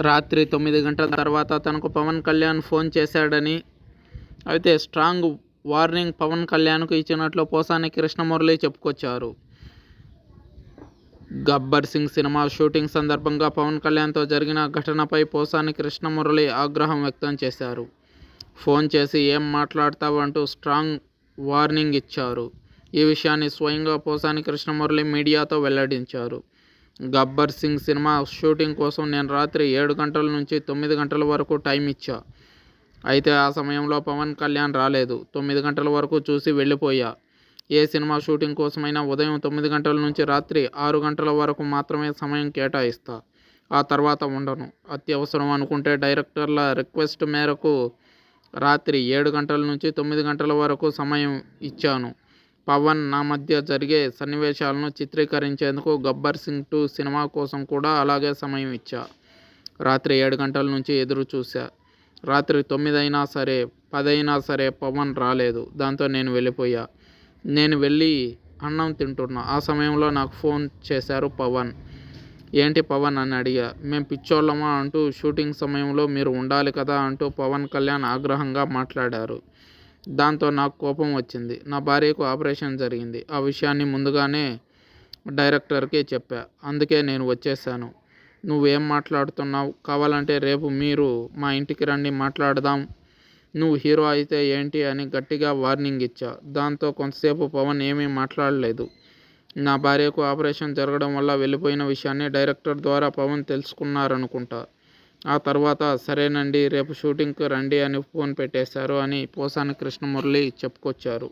రాత్రి తొమ్మిది గంటల తర్వాత తనకు పవన్ కళ్యాణ్ ఫోన్ చేశాడని అయితే స్ట్రాంగ్ వార్నింగ్ పవన్ కళ్యాణ్కు ఇచ్చినట్లు పోసాని కృష్ణమురళి చెప్పుకొచ్చారు. గబ్బర్ సింగ్ సినిమా షూటింగ్ సందర్భంగా పవన్ కళ్యాణ్తో జరిగిన ఘటనపై పోసాని కృష్ణమురళి ఆగ్రహం వ్యక్తం చేశారు. ఫోన్ చేసి ఏం మాట్లాడతావు అంటూ స్ట్రాంగ్ వార్నింగ్ ఇచ్చారు. ఈ విషయాన్ని స్వయంగా పోసాని కృష్ణమురళి మీడియాతో వెల్లడించారు. గబ్బర్ సింగ్ సినిమా షూటింగ్ కోసం నేను రాత్రి ఏడు గంటల నుంచి తొమ్మిది గంటల వరకు టైం ఇచ్చా. అయితే ఆ సమయంలో పవన్ కళ్యాణ్ రాలేదు. తొమ్మిది గంటల వరకు చూసి వెళ్ళిపోయా. ఏ సినిమా షూటింగ్ కోసమైనా ఉదయం తొమ్మిది గంటల నుంచి రాత్రి ఆరు గంటల వరకు మాత్రమే సమయం కేటాయిస్తా. ఆ తర్వాత ఉండను. అత్యవసరం అనుకుంటే డైరెక్టర్ల రిక్వెస్ట్ మేరకు రాత్రి ఏడు గంటల నుంచి తొమ్మిది గంటల వరకు సమయం ఇచ్చాను. పవన్ నా మధ్య జరిగే సన్నివేశాలను చిత్రీకరించేందుకు గబ్బర్ సింగ్ టూ సినిమా కోసం కూడా అలాగే సమయం ఇచ్చా. రాత్రి ఏడు గంటల నుంచి ఎదురు చూసా రాత్రి తొమ్మిదైనా సరే పదైనా సరే పవన్ రాలేదు. దాంతో నేను వెళ్ళిపోయా. నేను వెళ్ళి అన్నం తింటున్నా. ఆ సమయంలో నాకు ఫోన్ చేశారు పవన్. ఏంటి పవన్? అని అడిగా. మేము పిచ్చోళ్ళమా? అంటూ షూటింగ్ సమయంలో మీరు ఉండాలి కదా? అంటూ పవన్ కళ్యాణ్ ఆగ్రహంగా మాట్లాడారు. దాంతో నాకు కోపం వచ్చింది. నా భార్యకు ఆపరేషన్ జరిగింది. ఆ విషయాన్ని ముందుగానే డైరెక్టర్కి చెప్పా. అందుకే నేను వచ్చేసాను నువ్వేం మాట్లాడుతున్నావు? కావాలంటే రేపు మీరు మా ఇంటికి రండి మాట్లాడదాం. నువ్వు హీరో అయితే ఏంటి అని గట్టిగా వార్నింగ్ ఇచ్చా. దాంతో కొంతసేపు పవన్ ఏమీ మాట్లాడలేదు. నా భార్యకు ఆపరేషన్ జరగడం వల్ల వెళ్ళిపోయిన విషయాన్ని డైరెక్టర్ ద్వారా పవన్ తెలుసుకున్నారనుకుంటా. ఆ తర్వాత సరేనండి రేపు షూటింగ్కి రండి అని ఫోన్ పెట్టేశారు అని పోసాని కృష్ణమురళి చెప్పుకొచ్చారు.